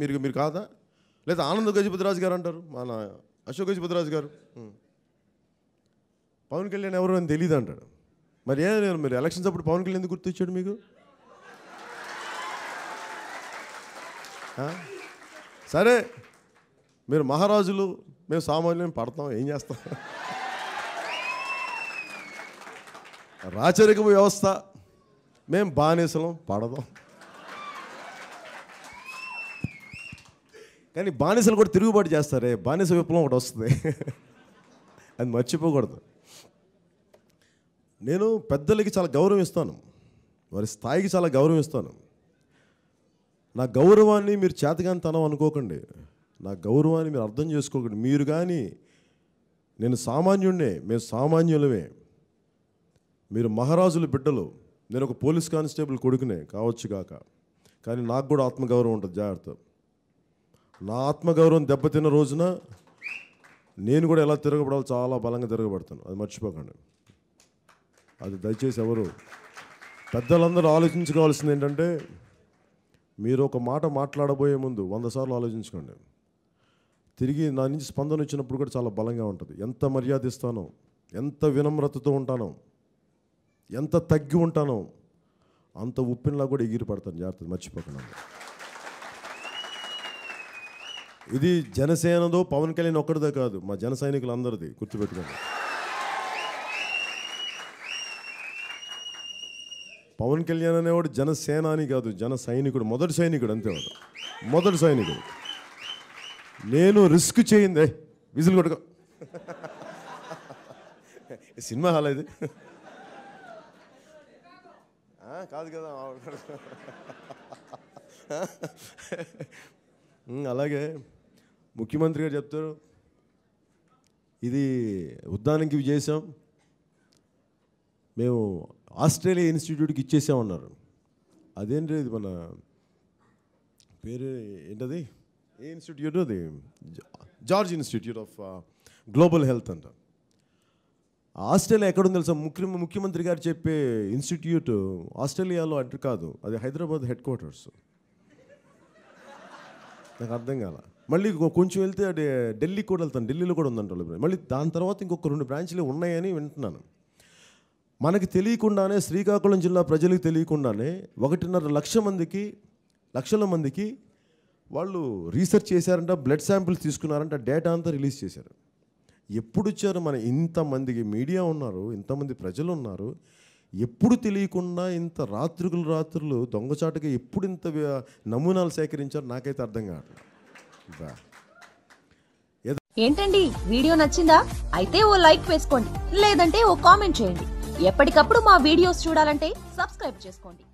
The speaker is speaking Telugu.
మీరు మీరు కాదా? లేదా ఆనంద్ గజపతిరాజు గారు అంటారు? మన అశోక్ గజపతిరాజు గారు? పవన్ కళ్యాణ్ ఎవరు అని తెలియదు అంటాడు. మరి ఏ మీరు ఎలక్షన్స్ అప్పుడు పవన్ కళ్యాణ్ ఎందుకు గుర్తొచ్చాడు మీకు? సరే మీరు మహారాజులు మేము సామాన్యం పడతాం ఏం చేస్తాం? రాచరిక వ్యవస్థ. మేము బానిసలం పడదాం. కానీ బానిసలు కూడా తిరుగుబాటు చేస్తారే బానిస విప్లవం ఒకటి వస్తుంది. అది మర్చిపోకూడదు. నేను పెద్దలకి చాలా గౌరవం ఇస్తాను. వారి స్థాయికి చాలా గౌరవం ఇస్తాను. నా గౌరవాన్ని మీరు చేతగానితనం అనుకోకండి. నా గౌరవాన్ని మీరు అర్థం చేసుకోకండి. మీరు కానీ నేను సామాన్యుడినే మేము సామాన్యులమే. మీరు మహారాజుల బిడ్డలు. నేను ఒక పోలీస్ కానిస్టేబుల్ కొడుకునే కావచ్చు కాక కానీ నాకు కూడా ఆత్మగౌరవం ఉంటుంది జాగ్రత్త. నా ఆత్మగౌరవం దెబ్బతిన్న రోజున నేను కూడా ఎలా తిరగబడాలో చాలా బలంగా తిరగబడతాను. అది మర్చిపోకండి. అది దయచేసి ఎవరు పెద్దలందరూ ఆలోచించుకోవాల్సింది ఏంటంటే మీరు ఒక మాట మాట్లాడబోయే ముందు వంద సార్లు ఆలోచించుకోండి. తిరిగి నా నుంచి స్పందన వచ్చినప్పుడు కూడా చాలా బలంగా ఉంటుంది. ఎంత మర్యాద ఇస్తానో ఎంత వినమ్రతతో ఉంటానో ఎంత తగ్గి ఉంటానో అంత ఉప్పినలా కూడా ఎగిరి పడతాను. జాగ్రత్త మర్చిపోకుండా. ఇది జనసేనదో పవన్ కళ్యాణ్ ఒక్కడిదే కాదు మా జన సైనికులందరిది గుర్తుపెట్టుకోండి. పవన్ కళ్యాణ్ అనేవాడు జనసేన అని కాదు జన సైనికుడు మొదటి సైనికుడు అంతేవాడు మొదటి సైనికుడు. నేను రిస్క్ చేయిందే విజిల్ కొట్టుకో. సినిమా హాల్ ఇది. కాదు కదా అలాగే ముఖ్యమంత్రి గారు చెప్తారు ఇది ఉద్దానంకి ఇవి చేసాం మేము ఆస్ట్రేలియా ఇన్స్టిట్యూట్కి ఇచ్చేసామన్నారు. అదేంటి ఇది మన పేరు ఏంటది? ఏ ఇన్స్టిట్యూట్ అది? George institute of global health అంట. ఆస్ట్రేలియా ఎక్కడుంది తెలుసా? ముఖ్య ముఖ్యమంత్రి గారు చెప్పే ఇన్స్టిట్యూట్ ఆస్ట్రేలియాలో అంటే కాదు. అది హైదరాబాద్ హెడ్ క్వార్టర్స్ నాకు అర్థం కాల. మళ్ళీ కొంచెం వెళ్తే అది ఢిల్లీకి కూడా వెళ్తాను. ఢిల్లీలో కూడా ఉందంట మళ్ళీ దాని తర్వాత ఇంకొక రెండు బ్రాంచ్లు ఉన్నాయని వింటున్నాను. మనకి తెలియకుండానే శ్రీకాకుళం జిల్లా ప్రజలకు తెలియకుండానే ఒకటిన్నర లక్ష మందికి లక్షల మందికి వాళ్ళు రీసెర్చ్ చేశారంట బ్లడ్ శాంపిల్స్ తీసుకున్నారంట డేటా అంతా రిలీజ్ చేశారు. ఎప్పుడు వచ్చారు? మన ఇంతమందికి మీడియా ఉన్నారు ఇంతమంది ప్రజలు ఉన్నారు ఎప్పుడు తెలియకుండా ఇంత రాత్రులు రాత్రులు దొంగచాటుగా ఎప్పుడు ఇంత నమూనాలు సేకరించారు నాకైతే అర్థం కావట్లేదు. ఏంటండి? వీడియో నచ్చిందా? అయితే ఓ లైక్ వేసుకోండి లేదంటే ఓ కామెంట్ చేయండి. ఎప్పటికప్పుడు మా వీడియోస్ చూడాలంటే సబ్స్క్రైబ్ చేసుకోండి.